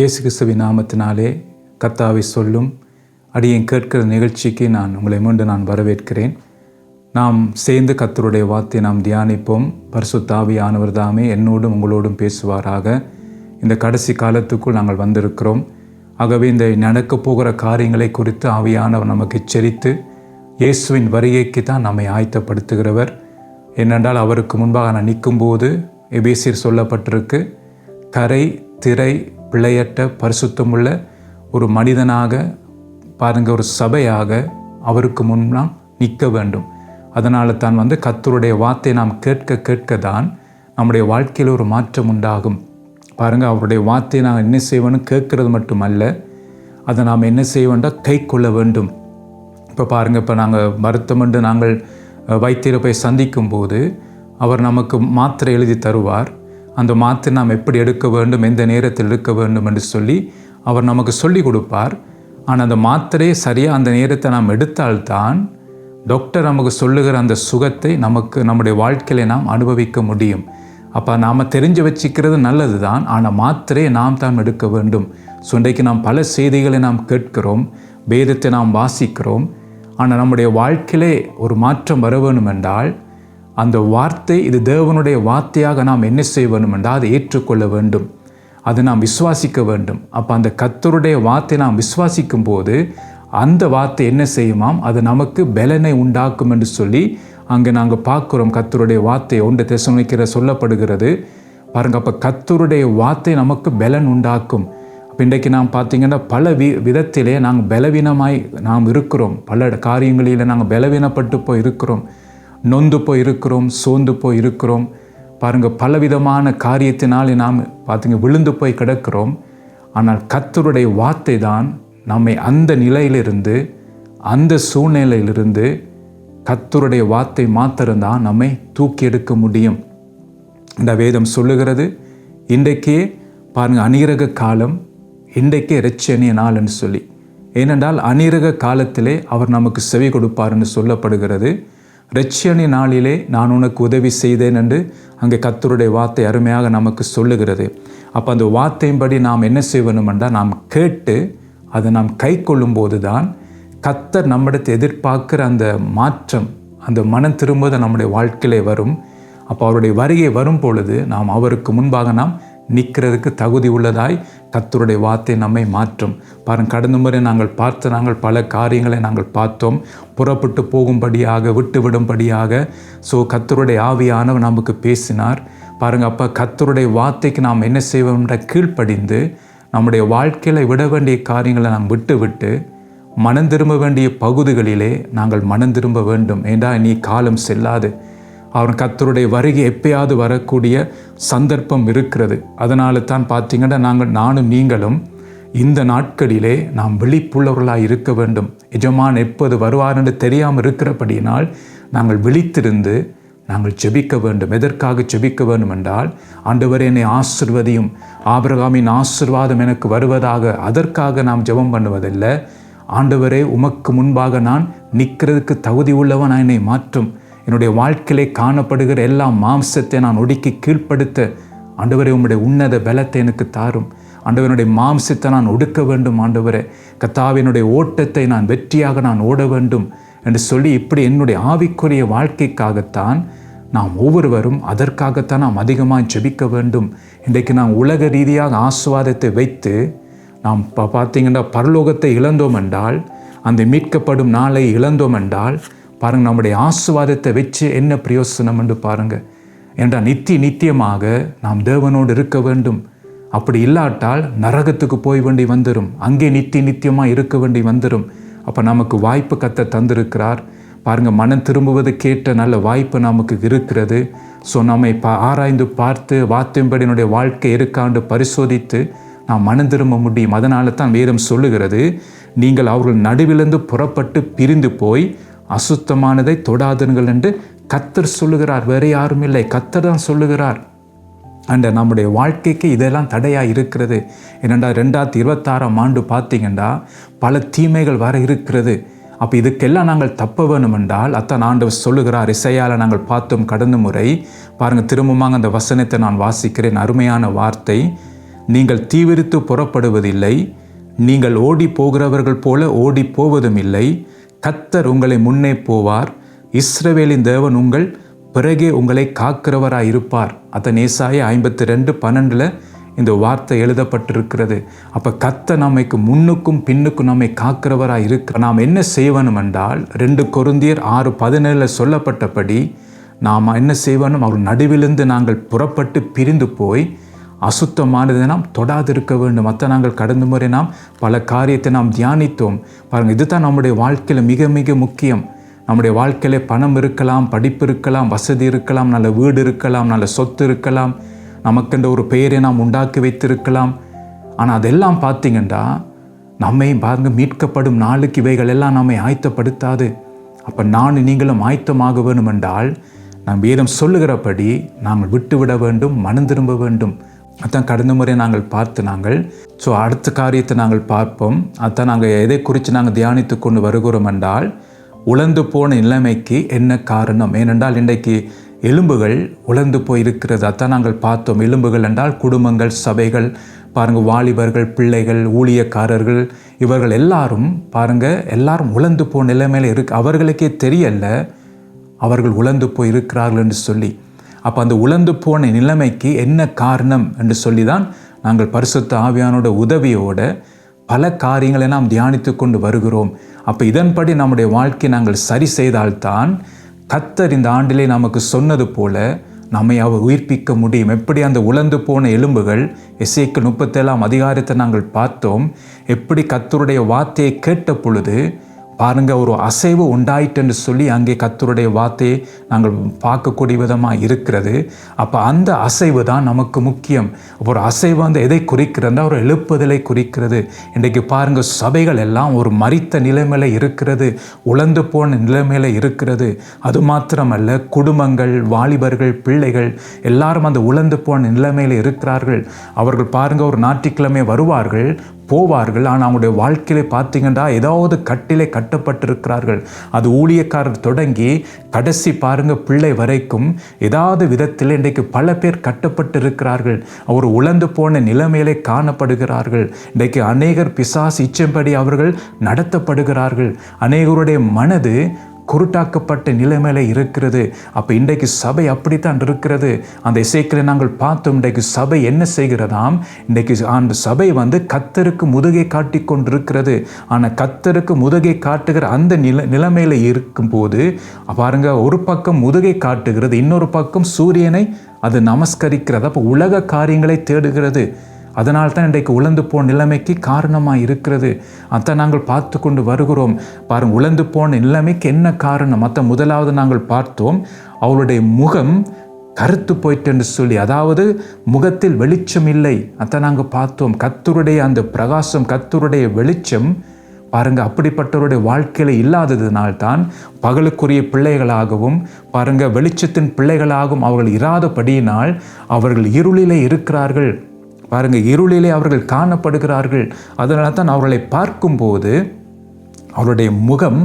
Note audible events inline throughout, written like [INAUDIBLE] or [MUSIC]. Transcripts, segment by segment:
இயேசு கிறிஸ்துவின் நாமத்தினாலே கர்த்தாவை சொல்லும் அடியேன் கேட்கிற நிகழ்ச்சிக்கு நான் உங்களை மீண்டும் நான் வரவேற்கிறேன். நாம் சேர்ந்து கர்த்தருடைய வார்த்தையை நாம் தியானிப்போம். பரிசுத்தாவியானவர் தாமே என்னோடும் உங்களோடும் பேசுவாராக. இந்த கடைசி காலத்துக்குள் நாங்கள் வந்திருக்கிறோம். ஆகவே இந்த நடக்கப் போகிற காரியங்களை குறித்து ஆவியானவர் நமக்கு எச்சரித்து இயேசுவின் வருகைக்கு தான் நம்மை ஆயத்தப்படுத்துகிறவர். ஏனென்றால் அவருக்கு முன்பாக நான் நிற்கும்போது எபேசியர் சொல்லப்பட்டிருக்கு கரை திரை பிழையற்ற பரிசுத்தமுள்ள ஒரு மனிதனாக பாருங்கள் ஒரு சபையாக அவருக்கு முன்னால் நிற்க வேண்டும். அதனால் தான் வந்து கத்தருடைய வார்த்தை நாம் கேட்க கேட்க தான் நம்முடைய வாழ்க்கையில் ஒரு மாற்றம் உண்டாகும். பாருங்கள் அவருடைய வார்த்தையை நான் என்ன செய்வேன்னு கேட்கறது மட்டுமல்ல அதை நாம் என்ன செய்ய வேண்டாம் கை கொள்ள வேண்டும். இப்போ பாருங்கள் இப்போ நாங்கள் மருத்துவமன்று நாங்கள் வைத்தியரை போய் சந்திக்கும் போது அவர் நமக்கு மாத்திரை எழுதி தருவார். அந்த மாத்திரை நாம் எப்படி எடுக்க வேண்டும் எந்த நேரத்தில் எடுக்க வேண்டும் என்று சொல்லி அவர் நமக்கு சொல்லி கொடுப்பார். ஆனால் அந்த மாத்திரையை சரியாக அந்த நேரத்தை நாம் எடுத்தால்தான் டாக்டர் நமக்கு சொல்லுகிற அந்த சுகத்தை நமக்கு நம்முடைய வாழ்க்கையில நாம் அனுபவிக்க முடியும். அப்போ நாம் தெரிஞ்சு வச்சுக்கிறது நல்லது தான் ஆனால் மாத்திரையை நாம் தான் எடுக்க வேண்டும். ஸோ இன்றைக்கு நாம் பல செய்திகளை நாம் கேட்கிறோம் வேதத்தை நாம் வாசிக்கிறோம். ஆனால் நம்முடைய வாழ்க்கையிலே ஒரு மாற்றம் வர வேண்டும் என்றால் அந்த வார்த்தை இது தேவனுடைய வார்த்தையாக நாம் என்ன செய்ய வேண்டும் என்றால் அதை ஏற்றுக்கொள்ள வேண்டும். அதை நாம் விசுவாசிக்க வேண்டும். அப்போ அந்த கத்தருடைய வார்த்தை நாம் விசுவாசிக்கும் போது அந்த வார்த்தை என்ன செய்யுமாம்? அது நமக்கு பலனை உண்டாக்கும் என்று சொல்லி அங்கே நாங்கள் பார்க்குறோம் கத்தருடைய வார்த்தை. ஒன்று தெசனிக்கிற சொல்லப்படுகிறது பாருங்க அப்போ கத்தருடைய வார்த்தை நமக்கு பலன் உண்டாக்கும். அப்போ இன்றைக்கு நாம் பார்த்தீங்கன்னா பல வி விதத்திலே நாங்கள் பலவீனமாய் நாம் இருக்கிறோம். பல காரியங்களில் நாங்கள் பலவீனப்பட்டு போய் இருக்கிறோம் நொந்து போய் இருக்கிறோம் சோர்ந்து போய் இருக்கிறோம் பாருங்கள் பலவிதமான காரியத்தினாலே நாம் பார்த்துங்க விழுந்து போய் கிடக்கிறோம். ஆனால் கத்தருடைய வார்த்தை தான் நம்மை அந்த நிலையிலிருந்து அந்த சூழ்நிலையிலிருந்து கத்தருடைய வார்த்தை மாத்திரம்தான் நம்மை தூக்கி எடுக்க முடியும். இந்த வேதம் சொல்லுகிறது இன்றைக்கே பாருங்கள் அநீரக காலம் இன்றைக்கே இரட்சணிய நாள்னு சொல்லி. ஏனென்றால் அநீரக காலத்திலே அவர் நமக்கு செவி கொடுப்பார் என்று சொல்லப்படுகிறது. ரட்சியனி நாளிலே நான் உனக்கு உதவி செய்தேன் என்று அங்கே கத்தருடைய வார்த்தை அருமையாக நமக்கு சொல்லுகிறது. அப்போ அந்த வார்த்தையின்படி நாம் என்ன செய்யணும் என்றால் நாம் கேட்டு அதை நாம் கை கொள்ளும்போது தான் கத்தர் நம்மிடத்தை எதிர்பார்க்கிற அந்த மாற்றம் அந்த மனம் திரும்புவது நம்முடைய வாழ்க்கையிலே வரும். அப்போ அவருடைய வருகை வரும் பொழுது நாம் அவருக்கு முன்பாக நாம் நிற்கிறதுக்கு தகுதி உள்ளதாய் கத்தருடைய வார்த்தை நம்மை மாற்றும். பாருங்க கடந்த முறை நாங்கள் பார்த்த நாங்கள் பல காரியங்களை நாங்கள் பார்த்தோம். புறப்பட்டு போகும்படியாக விட்டு விடும்படியாக ஸோ கத்தருடைய ஆவியானவர் நமக்கு பேசினார். பாருங்க அப்போ கத்தருடைய வார்த்தைக்கு நாம் என்ன செய்வோம்ன்ற கீழ்ப்படிந்து நம்முடைய வாழ்க்கையில் விட வேண்டிய காரியங்களை நாம் விட்டு விட்டு மனம் திரும்ப வேண்டிய பகுதிகளிலே நாங்கள் மனம் திரும்ப வேண்டும். ஏண்டா நீ காலம் செல்லாது. அவன் கத்தருடைய வருகை எப்பயாவது வரக்கூடிய சந்தர்ப்பம் இருக்கிறது. அதனால தான் பார்த்தீங்கன்னா நாங்கள் நானும் நீங்களும் இந்த நாட்களிலே நாம் விழிப்புள்ளவர்களாக இருக்க வேண்டும். எஜமான் எப்போது வருவார் என்று தெரியாமல் இருக்கிறபடியினால் நாங்கள் விழித்திருந்து நாங்கள் ஜெபிக்க வேண்டும். எதற்காக ஜெபிக்க வேண்டும் என்றால் ஆண்டவரே என்னை ஆசிர்வதியும் ஆபிரகாமின் ஆசிர்வாதம் எனக்கு வருவதாக அதற்காக நாம் ஜெபம் பண்ணுவதில்லை. ஆண்டவரே உமக்கு முன்பாக நான் நிற்கிறதுக்கு தகுதி உள்ளவன் என்னை மாற்றும். என்னுடைய வாழ்க்கையிலே காணப்படுகிற எல்லா மாம்சத்தை நான் ஒடுக்கி கீழ்ப்படுத்த ஆண்டவரே உம்முடைய உன்னத பலத்தை எனக்கு தாரும். ஆண்டவனுடைய மாம்சத்தை நான் ஒடுக்க வேண்டும் ஆண்டவரே. கத்தாவினுடைய ஓட்டத்தை நான் வெற்றியாக நான் ஓட வேண்டும் என்று சொல்லி இப்படி என்னுடைய ஆவிக்குரிய வாழ்க்கைக்காகத்தான் நாம் ஒவ்வொருவரும் அதற்காகத்தான் நாம் அதிகமாக ஜெபிக்க வேண்டும். இன்றைக்கு நாம் உலக ரீதியாக ஆசுவாதத்தை வைத்து நாம் இப்போ பார்த்தீங்கன்னா பரலோகத்தை இழந்தோம் என்றால் அந்த மீட்கப்படும் நாளை இழந்தோம் என்றால் பாருங்கள் நம்முடைய ஆசுவாதத்தை வச்சு என்ன பிரயோசனம் என்று பாருங்கள் என்றால் நித்திய நித்தியமாக நாம் தேவனோடு இருக்க வேண்டும். அப்படி இல்லாட்டால் நரகத்துக்கு போய் வேண்டி வந்துடும் அங்கே நித்திய நித்தியமாக இருக்க வேண்டி வந்துடும் அப்போ நமக்கு வாய்ப்பு கத்த தந்திருக்கிறார். பாருங்கள் மனம் திரும்புவது கேட்ட நல்ல வாய்ப்பு நமக்கு இருக்கிறது. ஸோ நம்மை பா ஆராய்ந்து பார்த்து வார்த்தையின்படியினுடைய வாழ்க்கை இருக்காண்டு பரிசோதித்து நாம் மனம் திரும்ப முடியும். அதனால தான் வேதம் சொல்லுகிறது நீங்கள் அவர்கள் நடுவிலிருந்து புறப்பட்டு பிரிந்து போய் அசுத்தமானதை தொடாதுங்கள் என்று கத்தர் சொல்லுகிறார். வேறு யாரும் இல்லை. கத்தர் தான் சொல்லுகிறார். அண்ட் நம்முடைய வாழ்க்கைக்கு இதெல்லாம் தடையாக இருக்கிறது. என்னென்னா ரெண்டாயிரத்தி இருபத்தாறாம் ஆண்டு பார்த்தீங்கன்னா பல தீமைகள் வர இருக்கிறது. அப்போ இதுக்கெல்லாம் நாங்கள் தப்ப வேணும் என்றால் அத்தான் ஆண்டவர் சொல்லுகிறார். இசையால் நாங்கள் பார்த்தோம் கடந்த முறை. பாருங்கள் திரும்பமாக அந்த வசனத்தை நான் வாசிக்கிறேன். அருமையான வார்த்தை. நீங்கள் தீவிரித்து புறப்படுவதில்லை. நீங்கள் ஓடி போகிறவர்கள் போல ஓடி போவதும் இல்லை. கத்தர் உங்களை முன்னே போவார். இஸ்ரவேலின் தேவன் உங்கள் பிறகே உங்களை காக்கிறவராய் இருப்பார் அத்த நேசாய ஐம்பத்தி ரெண்டு பன்னெண்டில் இந்த வார்த்தை எழுதப்பட்டிருக்கிறது. அப்போ கத்த நம்மைக்கு முன்னுக்கும் பின்னுக்கும் நம்மை காக்கிறவராய் இருக்க நாம் என்ன செய்வனும் என்றால் ரெண்டு கொருந்தியர் ஆறு பதினேழில் சொல்லப்பட்டபடி நாம் என்ன செய்வனும் அவர் நடுவிலிருந்து நாங்கள் புறப்பட்டு பிரிந்து போய் அசுத்தமானதை நாம் தொடாதிருக்க வேண்டும். மற்ற நாங்கள் கடந்த முறை நாம் பல காரியத்தை நாம் தியானித்தோம். பாருங்கள் இதுதான் நம்முடைய வாழ்க்கையில் மிக மிக முக்கியம். நம்முடைய வாழ்க்கையில் பணம் இருக்கலாம் படிப்பு இருக்கலாம் வசதி இருக்கலாம் நல்ல வீடு இருக்கலாம் நல்ல சொத்து இருக்கலாம் நமக்கென்ற ஒரு பெயரை நாம் உண்டாக்கி வைத்திருக்கலாம். ஆனால் அதெல்லாம் பார்த்தீங்கன்னா நம்மை பாருங்க மீட்கப்படும் நாளுக்கு இவைகள் எல்லாம் நம்மை ஆயத்தப்படுத்தாது. அப்போ நான் நீங்களும் ஆயத்தமாக வேண்டும் என்றால் நாம் வேதம் சொல்லுகிறபடி நாங்கள் விட்டுவிட வேண்டும் மனம் திரும்ப வேண்டும். அதான் கடந்த முறை நாங்கள் பார்த்து நாங்கள் ஸோ அடுத்த காரியத்தை நாங்கள் பார்ப்போம். அதான் நாங்கள் எதை குறித்து நாங்கள் தியானித்து கொண்டு வருகிறோம் என்றால் உழந்து போன நிலைமைக்கு என்ன காரணம்? ஏனென்றால் இன்றைக்கு எலும்புகள் உழந்து போயிருக்கிறது. அதான் நாங்கள் பார்த்தோம். எலும்புகள் என்றால் குடும்பங்கள் சபைகள் பாருங்கள் வாலிபர்கள் பிள்ளைகள் ஊழியக்காரர்கள் இவர்கள் எல்லாரும் பாருங்கள் எல்லாரும் உழந்து போன நிலைமையில் இருக்கு. அவர்களுக்கே தெரியல அவர்கள் உழந்து போய் இருக்கிறார்கள் என்று சொல்லி. அப்போ அந்த உழந்து போன நிலைமைக்கு என்ன காரணம் என்று சொல்லி தான் நாங்கள் பரிசுத்த ஆவியானோட உதவியோட பல காரியங்களை நாம் தியானித்து கொண்டு வருகிறோம். அப்போ இதன்படி நம்முடைய வாழ்க்கையை நாங்கள் சரி செய்தால்தான் கத்தர் இந்த ஆண்டிலே நமக்கு சொன்னது போல நம்மை அவர் உயிர்ப்பிக்க முடியும். எப்படி அந்த உழந்து போன எலும்புகள் இசைக்கு முப்பத்தேழாம் அதிகாரத்தை நாங்கள் பார்த்தோம். எப்படி கத்தருடைய வார்த்தையை கேட்ட பொழுது பாருங்க ஒரு அசைவு உண்டாயிட்டுன்னு சொல்லி அங்கே கத்தருடைய வார்த்தையை நாங்கள் பார்க்கக்கூடிய விதமாக இருக்கிறது. அப்போ அந்த அசைவு தான் நமக்கு முக்கியம். ஒரு அசைவு வந்து எதை குறிக்கிறதா ஒரு எழுப்புதலை குறிக்கிறது. இன்றைக்கு பாருங்கள் சபைகள் எல்லாம் ஒரு மறித்த நிலைமையில் இருக்கிறது. உழந்து போன நிலைமையில் இருக்கிறது. அது மாத்திரமல்ல குடும்பங்கள் வாலிபர்கள் பிள்ளைகள் எல்லாரும் அந்த உழந்து போன நிலைமையில் இருக்கிறார்கள். அவர்கள் பாருங்கள் ஒரு ஞாயிற்றுக்கிழமை வருவார்கள். போவார்கள். ஆனால் அவங்களுடைய வாழ்க்கையில பார்த்தீங்கன்னா ஏதாவது கட்டிலே கட்டப்பட்டிருக்கிறார்கள். அது ஊழியக்காரர் தொடங்கி கடைசி பாருங்க பிள்ளை வரைக்கும் ஏதாவது விதத்தில் இன்றைக்கு பல பேர் கட்டப்பட்டிருக்கிறார்கள். அவர் உழந்து போன நிலைமையிலே காணப்படுகிறார்கள். இன்றைக்கு அநேகர் பிசாஸ் இச்சம்படி அவர்கள் நடத்தப்படுகிறார்கள். அநேகருடைய மனது குருட்டாக்கப்பட்ட நிலைமையில இருக்கிறது. அப்போ இன்றைக்கு சபை அப்படித்தான் இருக்கிறது. அந்த இசைக்கில் நாங்கள் பார்த்தோம். இன்றைக்கு சபை என்ன செய்கிறதாம்? இன்றைக்கு அந்த சபை வந்து கத்தருக்கு முதுகை காட்டி கொண்டிருக்கிறது. ஆனால் கத்தருக்கு முதுகை காட்டுகிற அந்த நில நிலைமையில் இருக்கும்போது பாருங்க ஒரு பக்கம் முதுகை காட்டுகிறது இன்னொரு பக்கம் சூரியனை அது நமஸ்கரிக்கிறது. அப்போ உலக காரியங்களை தேடுகிறது. அதனால் தான் இன்றைக்கு உழந்து போன நிலைமைக்கு காரணமாக இருக்கிறது. அதை நாங்கள் பார்த்து கொண்டு வருகிறோம். பாருங்கள் உழந்து போன நிலைமைக்கு என்ன காரணம்? மற்ற முதலாவது நாங்கள் பார்த்தோம் அவளுடைய முகம் கருத்து போயிட்டு சொல்லி அதாவது முகத்தில் வெளிச்சம் இல்லை. அதை நாங்கள் பார்த்தோம் கத்தருடைய அந்த பிரகாசம் கத்தருடைய வெளிச்சம் பாருங்கள் அப்படிப்பட்டவருடைய வாழ்க்கையில் இல்லாததினால்தான் பகலுக்குரிய பிள்ளைகளாகவும் பாருங்கள் வெளிச்சத்தின் பிள்ளைகளாகவும் அவர்கள் இராதபடியினால் அவர்கள் இருளிலே இருக்கிறார்கள். பாருங்கள் இருளிலே அவர்கள் காணப்படுகிறார்கள். அதனால தான் அவர்களை பார்க்கும்போது அவருடைய முகம்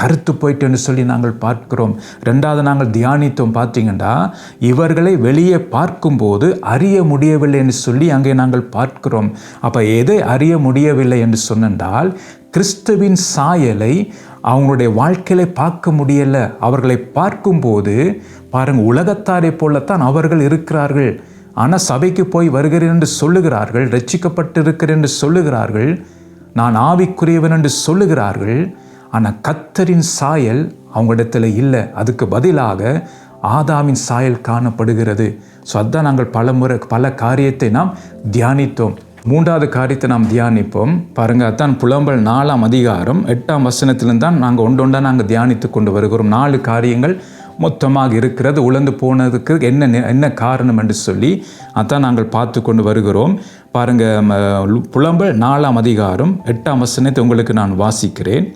கருத்து போயிட்டுன்னு சொல்லி நாங்கள் பார்க்கிறோம். ரெண்டாவது நாங்கள் தியானித்தோம் பார்த்தீங்கன்னா இவர்களை வெளியே பார்க்கும்போது அறிய முடியவில்லை என்று சொல்லி அங்கே நாங்கள் பார்க்கிறோம். அப்போ எதை அறிய முடியவில்லை என்று சொன்னால் கிறிஸ்துவின் சாயலை அவங்களுடைய வாழ்க்கையில பார்க்க முடியல. அவர்களை பார்க்கும்போது பாருங்கள் உலகத்தாரை போலத்தான் அவர்கள் இருக்கிறார்கள். ஆனால் சபைக்கு போய் வருகிறேன் என்று சொல்லுகிறார்கள் ரட்சிக்கப்பட்டிருக்கிறேன் என்று சொல்லுகிறார்கள் நான் ஆவிக்குரியவன் என்று சொல்லுகிறார்கள் ஆனால் கத்தரின் சாயல் அவங்களிடத்தில் இல்லை. அதுக்கு பதிலாக ஆதாமின் சாயல் காணப்படுகிறது. ஸோ அதான் நாங்கள் பல முறை பல காரியத்தை நாம் தியானித்தோம். மூன்றாவது காரியத்தை நாம் தியானிப்போம். பாருங்க அதான் புலம்பல் நாலாம் அதிகாரம் எட்டாம் வசனத்திலிருந்து தான் நாங்கள் ஒன்றொண்டா நாங்கள் தியானித்து கொண்டு வருகிறோம். நாலு காரியங்கள் மொத்தமாக இருக்கிறது உழந்து போனதுக்கு என்ன என்ன காரணம் என்று சொல்லி அதான் நாங்கள் பார்த்து கொண்டு வருகிறோம். பாருங்க புலம்பல் நாலாம் அதிகாரம் எட்டாம் வசனத்தை உங்களுக்கு நான் வாசிக்கிறேன்.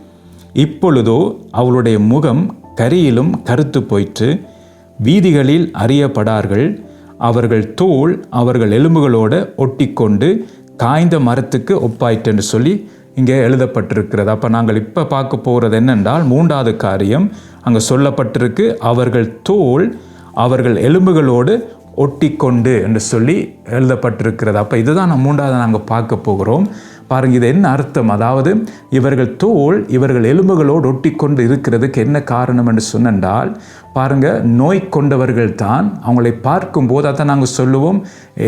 இப்பொழுதோ அவளுடைய முகம் கரியிலும் கருத்து போயிற்று. வீதிகளில் அறியப்படார்கள். அவர்கள் தோல் அவர்கள் எலும்புகளோடு ஒட்டி கொண்டு காய்ந்த மரத்துக்கு ஒப்பாயிற்று என்று சொல்லி இங்கே எழுதப்பட்டிருக்கிறது. அப்போ நாங்கள் இப்போ பார்க்க போகிறது என்னென்றால் மூன்றாவது காரியம் அங்கே சொல்லப்பட்டிருக்கு அவர்கள் தோல் அவர்கள் எலும்புகளோடு ஒட்டிக்கொண்டு என்று சொல்லி எழுதப்பட்டிருக்கிறது. அப்போ இதுதான் நம்ம மூன்றாவது நாங்கள் பார்க்க போகிறோம். பாருங்கள் இது என்ன அர்த்தம்? அதாவது இவர்கள் தோல் இவர்கள் எலும்புகளோடு ஒட்டிக்கொண்டு இருக்கிறதுக்கு என்ன காரணம் என்று சொன்னால் பாருங்கள் நோய் கொண்டவர்கள் தான் அவங்களை பார்க்கும்போது அதை நாங்கள் சொல்லுவோம்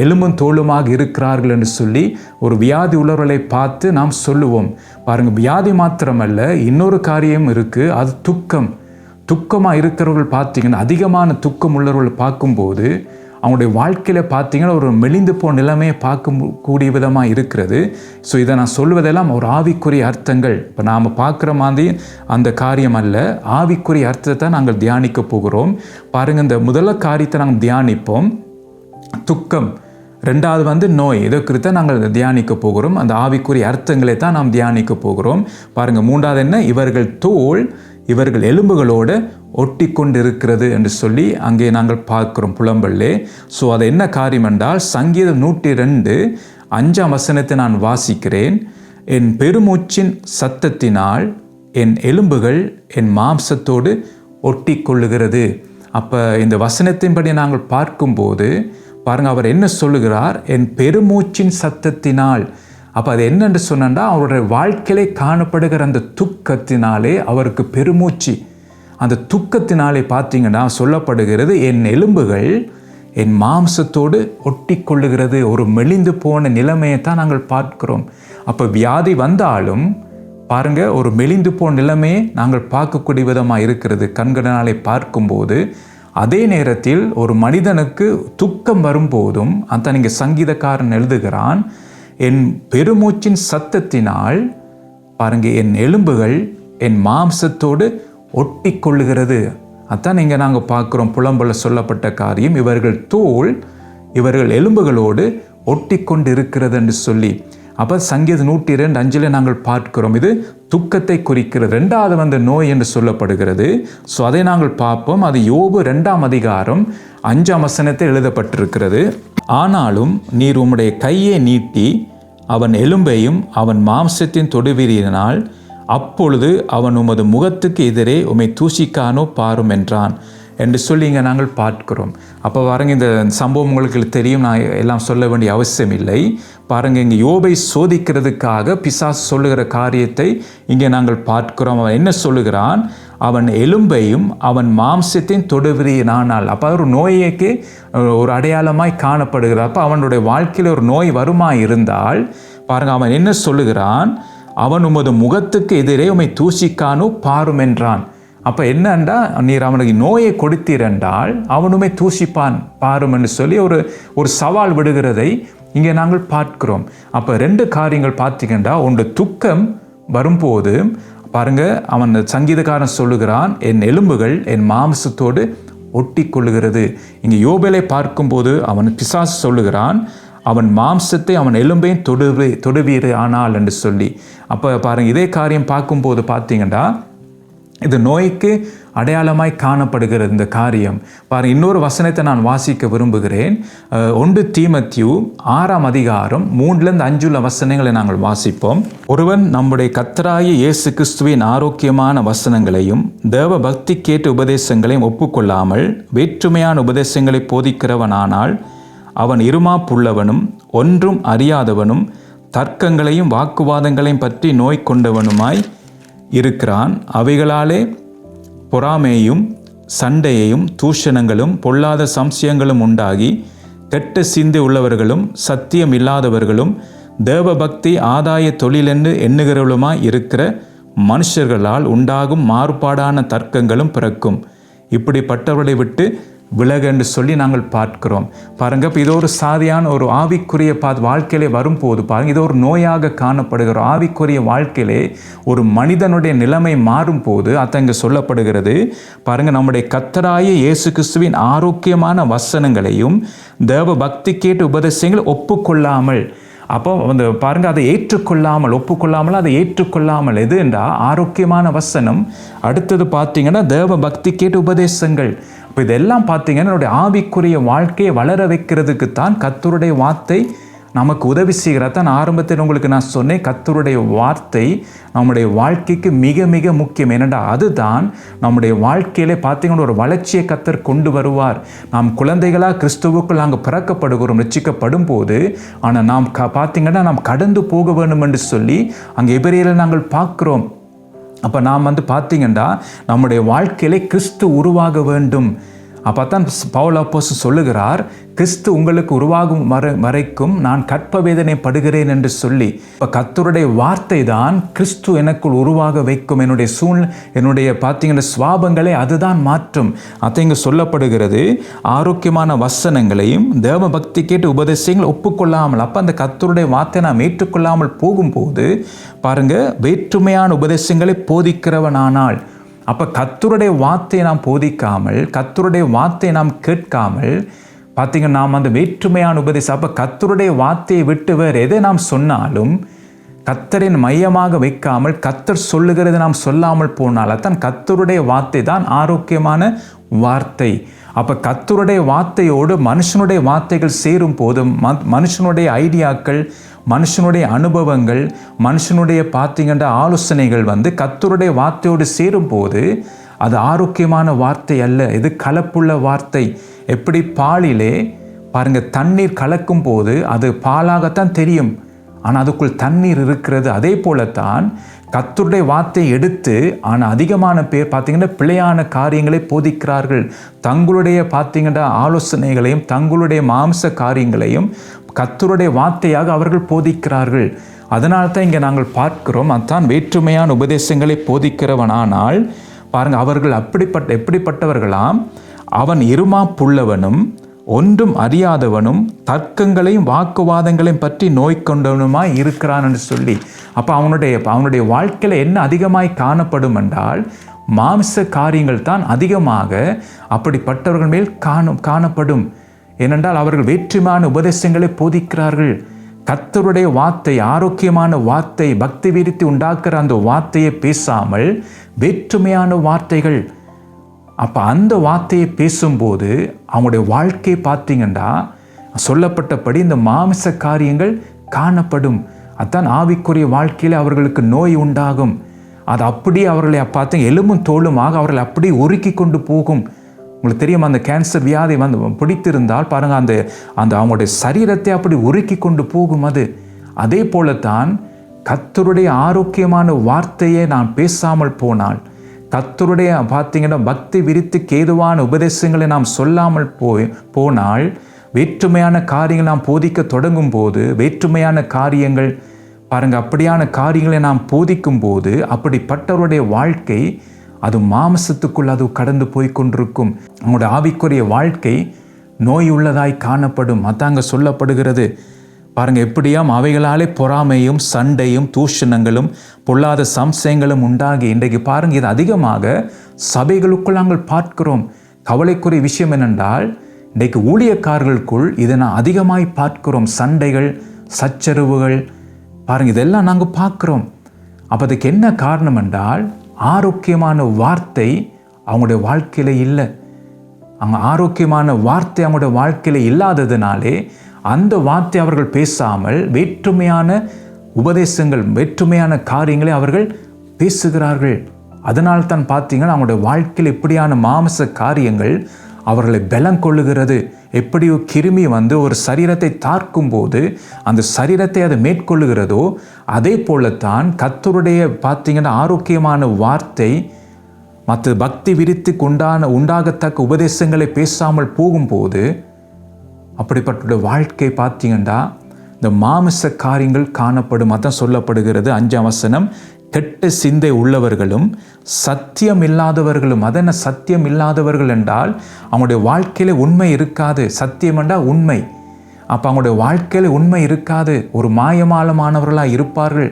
எலும்பும் தோலுமாக இருக்கிறார்கள் என்று சொல்லி ஒரு வியாதி உள்ளவர்களை பார்த்து நாம் சொல்லுவோம். பாருங்கள் வியாதி மாத்திரமல்ல இன்னொரு காரியம் இருக்குது அது துக்கம். துக்கமாக இருக்கிறவர்கள் பார்த்தீங்கன்னா அதிகமான துக்கம் உள்ளவர்கள் பார்க்கும்போது அவங்களுடைய வாழ்க்கையில் பார்த்தீங்கன்னா ஒரு மெலிந்து போன நிலைமையை பார்க்க கூடிய விதமாக இருக்கிறது. ஸோ இதை நான் சொல்வதெல்லாம் ஒரு ஆவிக்குரிய அர்த்தங்கள். இப்போ நாம் பார்க்குற மாதிரி அந்த காரியம் அல்ல. ஆவிக்குரிய அர்த்தத்தை நாங்கள் தியானிக்க போகிறோம். பாருங்கள் இந்த முதல்ல காரியத்தை நாங்கள் தியானிப்போம். துக்கம். ரெண்டாவது வந்து நோய். இதை குறித்த நாங்கள் தியானிக்க போகிறோம். அந்த ஆவிக்குரிய அர்த்தங்களை தான் நாம் தியானிக்க போகிறோம். பாருங்கள் மூன்றாவது என்ன? இவர்கள் தோல் இவர்கள் எலும்புகளோடு ஒட்டி கொண்டு இருக்கிறது என்று சொல்லி அங்கே நாங்கள் பார்க்கிறோம் புலம்பல்லே. ஸோ அது என்ன காரியம் என்றால் சங்கீதம் நூற்றி ரெண்டு அஞ்சாம் வசனத்தை நான் வாசிக்கிறேன். என் பெருமூச்சின் சத்தத்தினால் என் எலும்புகள் என் மாம்சத்தோடு ஒட்டி கொள்ளுகிறது அப்போ இந்த வசனத்தின்படி நாங்கள் பார்க்கும்போது பாருங்க அவர் என்ன சொல்லுகிறார்? என் பெருமூச்சின் சத்தத்தினால். அப்போ அது என்னென்று சொன்னா அவருடைய வாழ்க்கையிலே காணப்படுகிற அந்த துக்கத்தினாலே அவருக்கு பெருமூச்சு அந்த துக்கத்தினாலே பார்த்தீங்கன்னா சொல்லப்படுகிறது என் எலும்புகள் என் மாம்சத்தோடு ஒட்டி கொள்ளுகிறது ஒரு மெலிந்து போன நிலைமையை தான் நாங்கள் பார்க்கிறோம். அப்போ வியாதி வந்தாலும் பாருங்க ஒரு மெலிந்து போன நிலைமையை நாங்கள் பார்க்கக்கூடிய விதமாக இருக்கிறது. கண்களினாலே பார்க்கும்போது அதே நேரத்தில் ஒரு மனிதனுக்கு துக்கம் வரும்போதும் அந்த நீங்க சங்கீதக்காரன் எழுதுகிறான் என் பெருமூச்சின் சத்தத்தினால் பாருங்க என் எலும்புகள் என் மாம்சத்தோடு ஒட்டி கொள்ளுகிறது அதான் இங்கே நாங்கள் பார்க்குறோம் புலம்பல சொல்லப்பட்ட காரியம். இவர்கள் தோல் இவர்கள் எலும்புகளோடு ஒட்டி கொண்டு இருக்கிறது என்று சொல்லி அப்போ சங்கீத நூற்றி இரண்டு அஞ்சில் நாங்கள் பார்க்கிறோம். இது துக்கத்தை குறிக்கிறது. ரெண்டாவது வந்த நோய் என்று சொல்லப்படுகிறது. ஸோ அதை நாங்கள் பார்ப்போம். அது யோபு ரெண்டாம் அதிகாரம் அஞ்சாம் வசனத்தில் எழுதப்பட்டிருக்கிறது. ஆனாலும் நீர் உம்முடைய கையை நீட்டி அவன் எலும்பையும் அவன் மாம்சத்தின் தொடுவீரினால் அப்பொழுது அவன் உமது முகத்துக்கு எதிரே உம்மை தூசிக்கானோ பாரும் என்றான். என்று சொல்லி இங்கே நாங்கள் பார்க்கிறோம். அப்போ பாருங்கள் இந்த சம்பவம் உங்களுக்கு தெரியும். நான் எல்லாம் சொல்ல வேண்டிய அவசியம் இல்லை பாருங்க இங்கே யோபை சோதிக்கிறதுக்காக பிசாசு சொல்லுகிற காரியத்தை இங்கே நாங்கள் பார்க்கிறோம். அவன் என்ன சொல்லுகிறான்? அவன் எலும்பையும் அவன் மாம்சத்தையும் தொடுவினானால் அப்போ ஒரு நோயைக்கு ஒரு அடையாளமாய் காணப்படுகிறார் அப்போ அவனுடைய வாழ்க்கையில் ஒரு நோய் வருமா இருந்தால் பாருங்கள் அவன் என்ன சொல்லுகிறான்? அவன் உமது முகத்துக்கு எதிரே உமை தூசிக்கானோ பாரும் என்றான் அப்போ என்னண்டா நீர் அவனுக்கு நோயை கொடுத்தீரென்றால் அவனுமே தூசிப்பான் பாரும் என்று சொல்லி ஒரு ஒரு சவால் விடுகிறதை இங்கே நாங்கள் பார்க்கிறோம். அப்போ ரெண்டு காரியங்கள் பார்த்தீங்கன்னா ஒன்று துக்கம் வரும்போது பாருங்க அவன் சங்கீதக்காரன் சொல்லுகிறான் என் எலும்புகள் என் மாம்சத்தோடு ஒட்டி கொள்ளுகிறது இங்கே யோபேலை பார்க்கும்போது அவன் பிசாசு சொல்லுகிறான் அவன் மாம்சத்தை அவன் எலும்பையும் தொடுவே தொடுவீர் ஆனால் என்று சொல்லி. அப்போ பாருங்க இதே காரியம் பார்க்கும்போது பார்த்தீங்கன்னா இது நோய்க்கு அடையாளமாய் காணப்படுகிறது இந்த காரியம். பாரு இன்னொரு வசனத்தை நான் வாசிக்க விரும்புகிறேன். ஒன்று தீமத்யூ ஆறாம் அதிகாரம் மூன்றுலேருந்து அஞ்சுள்ள வசனங்களை நாங்கள் வாசிப்போம். ஒருவன் நம்முடைய கத்தராய இயேசு கிறிஸ்துவின் ஆரோக்கியமான வசனங்களையும் தேவ பக்திக்கேற்ற உபதேசங்களையும் ஒப்புக்கொள்ளாமல் வேற்றுமையான உபதேசங்களை போதிக்கிறவனானால் அவன் இருமாப்புள்ளவனும் ஒன்றும் அறியாதவனும் தர்க்கங்களையும் வாக்குவாதங்களையும் பற்றி நோய் கொண்டவனுமாய் இருக்கிறான். அவைகளாலே பொறாமையும் சண்டையையும் தூஷணங்களும் பொல்லாத சம்சயங்களும் உண்டாகி கெட்ட சிந்தை உள்ளவர்களும் சத்தியம் இல்லாதவர்களும் தேவபக்தி ஆதாய தொழிலென்று எண்ணுகிறவளுமாய் இருக்கிற மனுஷர்களால் உண்டாகும் மாறுபாடான தர்க்கங்களும் பிறக்கும். இப்படிப்பட்டவர்களை விட்டு விலக என்று சொல்லி நாங்கள் பார்க்கிறோம். பாருங்க இப்போ இது ஒரு சாதியான ஒரு ஆவிக்குரிய பா வாழ்க்கையிலே வரும்போது பாருங்க இது ஒரு நோயாக காணப்படுகிற ஆவிக்குரிய வாழ்க்கையிலே ஒரு மனிதனுடைய நிலைமை மாறும்போது அது இங்கே சொல்லப்படுகிறது. பாருங்க நம்முடைய கத்தராய இயேசு கிறிஸ்துவின் ஆரோக்கியமான வசனங்களையும் தேவ பக்தி கேட்டு உபதேசங்களை ஒப்புக்கொள்ளாமல் அப்போ வந்து பாருங்க அதை ஏற்றுக்கொள்ளாமல் ஒப்புக்கொள்ளாமல் அதை ஏற்றுக்கொள்ளாமல் எது என்றால் ஆரோக்கியமான வசனம். அடுத்தது பார்த்தீங்கன்னா தேவ பக்தி கேட்டு உபதேசங்கள். இப்போ இதெல்லாம் பார்த்தீங்கன்னா என்னுடைய ஆவிக்குரிய வாழ்க்கையை வளர வைக்கிறதுக்கு தான் கத்தருடைய வார்த்தை நமக்கு உதவி செய்கிறத? நான் ஆரம்பத்தில் உங்களுக்கு நான் சொன்னேன் கத்தருடைய வார்த்தை நம்முடைய வாழ்க்கைக்கு மிக மிக முக்கியம். என்னடா அதுதான் நம்முடைய வாழ்க்கையிலே பார்த்தீங்கன்னா ஒரு வளர்ச்சியை கத்தர் கொண்டு வருவார். நாம் குழந்தைகளாக கிறிஸ்துவுக்குள் நாங்கள் பிறக்கப்படுகிறோம் ரசிக்கப்படும் போது ஆனால் நாம் க பார்த்தீங்கன்னா நாம் கடந்து போக வேண்டும் என்று சொல்லி அங்கே எபிரேல நாங்கள் பார்க்குறோம். அப்போ நாம் வந்து பார்த்தீங்கன்னா நம்முடைய வாழ்க்கையிலே கிறிஸ்து உருவாக வேண்டும் அப்போ தான் பவுல் அப்போஸ் சொல்லுகிறார் கிறிஸ்து உங்களுக்கு உருவாகும் வர வரைக்கும் நான் கற்ப வேதனை படுகிறேன் என்று சொல்லி இப்போ கத்தருடைய வார்த்தை தான் கிறிஸ்து எனக்குள் உருவாக வைக்கும் என்னுடைய சூழ் என்னுடைய பார்த்தீங்கன்னா சுவாபங்களை அதுதான் மாற்றும். அதை இங்கே சொல்லப்படுகிறது ஆரோக்கியமான வசனங்களையும் தேவ பக்தி கேட்டு உபதேசங்களை ஒப்புக்கொள்ளாமல் அப்போ அந்த கத்தருடைய வார்த்தை நாம் ஏற்றுக்கொள்ளாமல் போகும்போது பாருங்க வேற்றுமையான உபதேசங்களை போதிக்கிறவனானால் அப்போ கத்தருடைய வார்த்தையை நாம் போதிக்காமல் கத்தருடைய வார்த்தையை நாம் கேட்காமல் பார்த்தீங்கன்னா நாம் அந்த வேற்றுமையான உபதேசம். அப்போ கத்தருடைய வார்த்தையை விட்டு வேறு எதை நாம் சொன்னாலும் கத்தரின் மையமாக வைக்காமல் கத்தர் சொல்லுகிறது நாம் சொல்லாமல் போனால் அதான் கத்தருடைய வார்த்தை தான் ஆரோக்கியமான வார்த்தை. அப்போ கத்தருடைய வார்த்தையோடு மனுஷனுடைய வார்த்தைகள் சேரும் போதும் மனுஷனுடைய ஐடியாக்கள் மனுஷனுடைய அனுபவங்கள் மனுஷனுடைய பார்த்திங்கன்ற ஆலோசனைகள் வந்து கத்தருடைய வார்த்தையோடு சேரும்போது அது ஆரோக்கியமான வார்த்தை அல்ல. இது கலப்புள்ள வார்த்தை. எப்படி பாலிலே பாருங்கள் தண்ணீர் கலக்கும் போது அது பாலாகத்தான் தெரியும். ஆனால் அதுக்குள் தண்ணீர் இருக்கிறது அதே போலத்தான் கத்துடைய வார்த்தை எடுத்து ஆனால் அதிகமான பேர் பார்த்திங்கன்னா பிழையான காரியங்களை போதிக்கிறார்கள். தங்களுடைய பார்த்திங்கன்னா ஆலோசனைகளையும் தங்களுடைய மாம்ச காரியங்களையும் கத்தருடைய வார்த்தையாக அவர்கள் போதிக்கிறார்கள். அதனால் தான் இங்கே நாங்கள் பார்க்கிறோம் அதான் வேற்றுமையான உபதேசங்களை போதிக்கிறவனானால் பாருங்கள் அவர்கள் அப்படிப்பட்ட எப்படிப்பட்டவர்களாம்? அவன் இருமாப்புள்ளவனும் ஒன்றும் அறியாதவனும் தர்க்கங்களையும் வாக்குவாதங்களையும் பற்றி நோய் கொண்டவனுமாய் இருக்கிறான் என்று சொல்லி அப்போ அவனுடைய அவனுடைய வாழ்க்கையில் என்ன அதிகமாய் காணப்படும் என்றால் மாம்ச காரியங்கள் தான் அதிகமாக அப்படிப்பட்டவர்கள் மேல் காணும் காணப்படும். ஏனென்றால் அவர்கள் வேற்றுமையான உபதேசங்களை போதிக்கிறார்கள். கத்தருடைய வார்த்தை ஆரோக்கியமான வார்த்தை பக்தி விரித்து உண்டாக்குற அந்த வார்த்தையை பேசாமல் வேற்றுமையான வார்த்தைகள். அப்போ அந்த வார்த்தையை பேசும்போது அவங்களுடைய வாழ்க்கையை பார்த்தீங்கன்னா சொல்லப்பட்டபடி இந்த மாமிச காரியங்கள் காணப்படும். அதான் ஆவிக்குரிய வாழ்க்கையில் அவர்களுக்கு நோய் உண்டாகும். அது அப்படியே அவர்களை பார்த்து எலும்பும் தோளுமாக அவர்களை அப்படியே உருக்கி கொண்டு போகும். உங்களுக்கு தெரியும்? அந்த கேன்சர் வியாதி வந்து பிடித்திருந்தால் பாருங்கள் அந்த அந்த அவங்களுடைய சரீரத்தை அப்படி உருக்கி கொண்டு போகும் அது. அதே போலத்தான் கத்தருடைய ஆரோக்கியமான வார்த்தையை நான் பேசாமல் போனால் கத்தருடைய பார்த்தீங்கன்னா பக்தி விரித்து கேதுவான உபதேசங்களை நாம் சொல்லாமல் போய் போனால் வேற்றுமையான காரியங்கள் நாம் போதிக்க தொடங்கும் போது வேற்றுமையான காரியங்கள் பாருங்கள் அப்படியான காரியங்களை நாம் போதிக்கும் போது அப்படிப்பட்டவருடைய வாழ்க்கை அது மாமசத்துக்குள் அது கடந்து போய் கொண்டிருக்கும் அவங்களுடைய ஆவிக்குரிய வாழ்க்கை நோய் உள்ளதாய் காணப்படும். அதாங்க சொல்லப்படுகிறது. பாருங்க எப்படியாம் அவைகளாலே பொறாமையும் சண்டையும் தூஷணங்களும் பொல்லாத சம்சயங்களும் உண்டாகி இன்றைக்கு பாருங்க இது அதிகமாக சபைகளுக்குள் நாங்கள் பார்க்கிறோம். கவலைக்குரிய விஷயம் என்னென்றால் இன்றைக்கு ஊழியக்காரர்களுக்குள் இதை நான் அதிகமாய் பார்க்கிறோம். சண்டைகள் சச்சரவுகள் பாருங்க இதெல்லாம் நாங்கள் பார்க்குறோம். அப்போ அதுக்கு என்ன காரணம் என்றால் ஆரோக்கியமான வார்த்தை அவங்களுடைய வாழ்க்கையில் இல்லை. அவங்க ஆரோக்கியமான வார்த்தை அவங்களுடைய வாழ்க்கையில் இல்லாததுனாலே அந்த வார்த்தை அவர்கள் பேசாமல் வேற்றுமையான உபதேசங்கள் வேற்றுமையான காரியங்களை அவர்கள் பேசுகிறார்கள். அதனால் தான் பார்த்தீங்கன்னா அவங்களுடைய வாழ்க்கையில் எப்படியான மாமச காரியங்கள் அவர்களை பலம் கொள்ளுகிறது. எப்படியோ கிருமி வந்து ஒரு சரீரத்தை தாக்கும் போது அந்த சரீரத்தை அது மேற்கொள்ளுகிறதோ அதே போலத்தான் கத்தருடைய பார்த்தீங்கன்னா ஆரோக்கியமான வார்த்தை மற்ற பக்தி விரித்து உண்டான உண்டாகத்தக்க உபதேசங்களை பேசாமல் போகும்போது அப்படிப்பட்ட வாழ்க்கை பார்த்தீங்கன்னா இந்த மாமிச காரியங்கள் காணப்படும். அதான் சொல்லப்படுகிறது அஞ்சாம் வசனம். கெட்ட சிந்தை உள்ளவர்களும் சத்தியம் இல்லாதவர்களும் அதென்ன சத்தியம் இல்லாதவர்கள் என்றால் அவங்களுடைய வாழ்க்கையில் உண்மை இருக்காது. சத்தியம் என்றால் உண்மை. அப்போ அவங்களுடைய வாழ்க்கையில் உண்மை இருக்காது. ஒரு மாயமாலமானவர்களாக இருப்பார்கள்.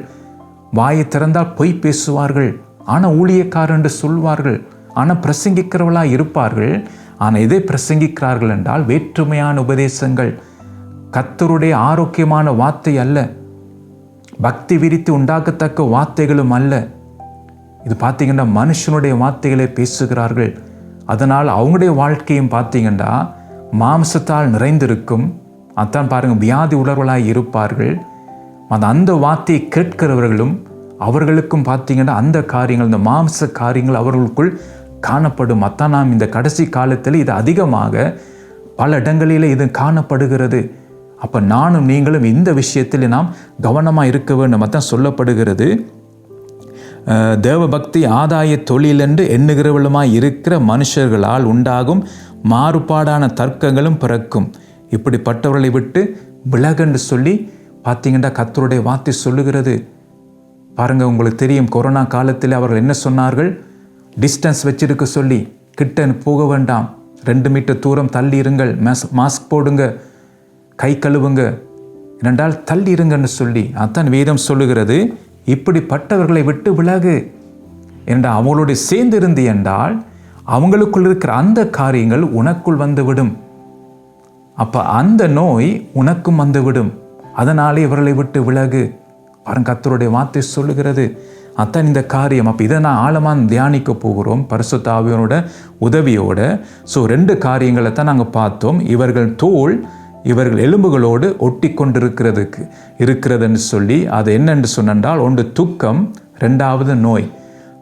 வாயை திறந்தால் பொய் பேசுவார்கள். ஆனால் ஊழியக்காரர் என்று சொல்வார்கள். ஆனால் பிரசங்கிக்கிறவர்களாக இருப்பார்கள். ஆனால் எதை பிரசங்கிக்கிறார்கள் என்றால் வேற்றுமையான உபதேசங்கள். கத்தருடைய ஆரோக்கியமான வார்த்தை அல்ல. பக்தி விரித்து உண்டாக்கத்தக்க வார்த்தைகளும் அல்ல. இது பார்த்தீங்கன்னா மனுஷனுடைய வார்த்தைகளை பேசுகிறார்கள். அதனால் அவங்களுடைய வாழ்க்கையும் பார்த்தீங்கன்னா மாம்சத்தால் நிறைந்திருக்கும். அதான் பாருங்கள் வியாதி உணர்வலாக இருப்பார்கள். அந்த அந்த வார்த்தையை கேட்கிறவர்களும் அவர்களுக்கும் பார்த்தீங்கன்னா அந்த காரியங்கள் இந்த மாம்ச காரியங்கள் அவர்களுக்குள் காணப்படும். அத்தான் நாம் இந்த கடைசி காலத்தில் இது அதிகமாக பல இடங்களில் இது காணப்படுகிறது. அப்போ நானும் நீங்களும் இந்த விஷயத்தில் நாம் கவனமாக இருக்க வேண்டும். தான் சொல்லப்படுகிறது. தேவபக்தி ஆதாய தொழில் என்று எண்ணுகிறவளுமாய் இருக்கிற மனுஷர்களால் உண்டாகும் மாறுபாடான தர்க்கங்களும் பிறக்கும். இப்படிப்பட்டவர்களை விட்டு விலகென்று சொல்லி பார்த்தீங்கன்னா கத்தருடைய வார்த்தை சொல்லுகிறது. பாருங்கள் உங்களுக்கு தெரியும் கொரோனா காலத்தில் அவர்கள் என்ன சொன்னார்கள்? டிஸ்டன்ஸ் வச்சிருக்க சொல்லி கிட்ட போக வேண்டாம். ரெண்டு மீட்டர் தூரம் தள்ளி இருங்கள். மாஸ்க் போடுங்க. கை கழுவுங்க இரண்டால் தள்ளி இருங்கன்னு சொல்லி அத்தான் வேதம் சொல்லுகிறது இப்படிப்பட்டவர்களை விட்டு விலகு. என்றால் அவங்களோடு சேர்ந்து இருந்து என்றால் அவங்களுக்குள் இருக்கிற அந்த காரியங்கள் உனக்குள் வந்துவிடும். அப்போ அந்த நோய் உனக்கும் வந்துவிடும். அதனாலே இவர்களை விட்டு விலகு. பாருங்க கத்தருடைய வார்த்தை சொல்லுகிறது. அத்தான் இந்த காரியம். அப்போ இதை நான் ஆழமாக தியானிக்க போகிறோம். பரிசுத்தாவியனோட உதவியோட. ஸோ ரெண்டு காரியங்களை தான் நாங்கள் பார்த்தோம். இவர்கள் தோல் இவர்கள் எலும்புகளோடு ஒட்டி கொண்டிருக்கிறதுக்கு இருக்கிறதுன்னு சொல்லி அது என்னென்று சொன்னால் ஒன்று துக்கம் ரெண்டாவது நோய்.